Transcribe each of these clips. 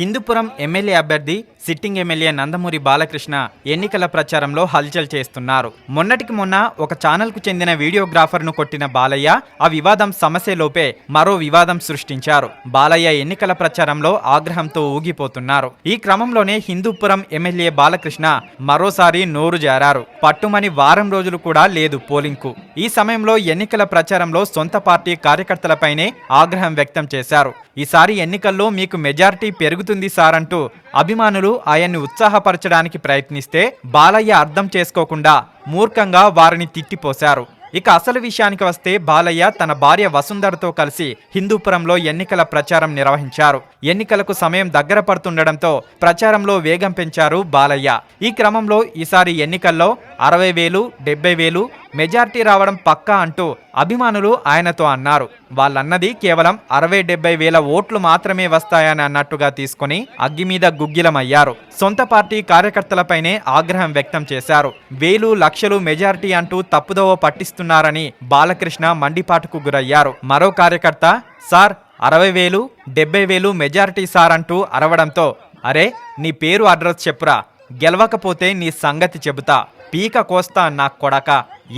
Hindupuram MLA అభ్యర్థి sitting MLA Nandamuri Balakrishna ఎన్నికల ప్రచారంలో హల్చల్ చేస్తున్నారు. మొన్నటికి మొన్న ఒక ఛానల్కు చెందిన వీడియోగ్రాఫర్ను కొట్టిన బాలయ్య ఆ వివాదం సమస్యలోపే మరో వివాదం సృష్టించారు. బాలయ్య ఎన్నికల ప్రచారంలో ఆగ్రహంతో ఊగిపోతున్నారు. ఈ క్రమంలోనే హిందూపురం ఎమ్మెల్యే బాలకృష్ణ మరోసారి నోరు జారారు. పట్టుమని వారం రోజులు కూడా లేదు పోలింగ్కు. ఈ సమయంలో ఎన్నికల ప్రచారంలో సొంత పార్టీ కార్యకర్తలపైనే ఆగ్రహం వ్యక్తం చేశారు. ఈసారి ఎన్నికల్లో మీకు మెజారిటీ పెరుగుతుంది సార్ అంటూ అభిమానులు ఆయన్ని ఉత్సాహపరచడానికి ప్రయత్నిస్తే బాలయ్య అర్థం చేసుకోకుండా మూర్ఖంగా వారిని తిట్టిపోశారు. ఇక అసలు విషయానికి వస్తే బాలయ్య తన భార్య వసుంధరతో కలిసి హిందూపురంలో ఎన్నికల ప్రచారం నిర్వహించారు. ఎన్నికలకు సమయం దగ్గర పడుతుండటంతో ప్రచారంలో వేగం పెంచారు బాలయ్య. ఈ క్రమంలో ఈసారి ఎన్నికల్లో అరవై వేలు డెబ్బై వేలు మెజార్టీ రావడం పక్కా అంటూ అభిమానులు ఆయనతో అన్నారు. వాళ్ళన్నది కేవలం అరవై డెబ్బై వేల ఓట్లు మాత్రమే వస్తాయని అన్నట్టుగా తీసుకుని అగ్గి మీద గుగ్గిలమయ్యారు. సొంత పార్టీ కార్యకర్తలపైనే ఆగ్రహం వ్యక్తం చేశారు. వేలు లక్షలు మెజార్టీ అంటూ తప్పుదోవ పట్టిస్తున్నారని బాలకృష్ణ మండిపాటుకు గురయ్యారు. మరో కార్యకర్త సార్ అరవై వేలు డెబ్బై వేలు మెజారిటీ సార్ అంటూ అరవడంతో అరే నీ పేరు అడ్రస్ చెప్పురా. గెలవకపోతే నీ సంగతి చెబుతా. పీక కోస్తా నా కొడక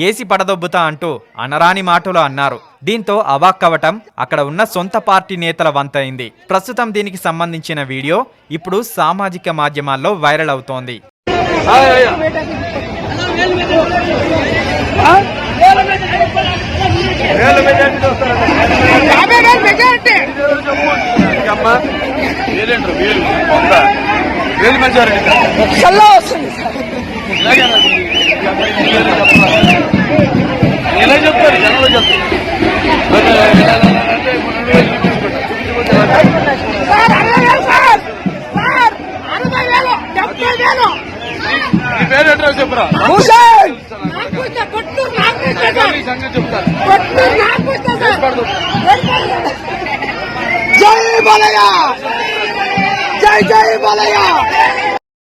ఏసి పడదొబ్బుతా అంటూ అనరాని మాటలు అన్నారు. దీంతో అవాక్కవటం అక్కడ ఉన్న సొంత పార్టీ నేతల వంతైంది. ప్రస్తుతం దీనికి సంబంధించిన వీడియో ఇప్పుడు సామాజిక మాధ్యమాల్లో వైరల్ అవుతోంది. మెజారిటీ ఎలా చెప్తారు జనంలో చెప్తారు పేరు జై బాలయ్య! జై జై బాలయ్య!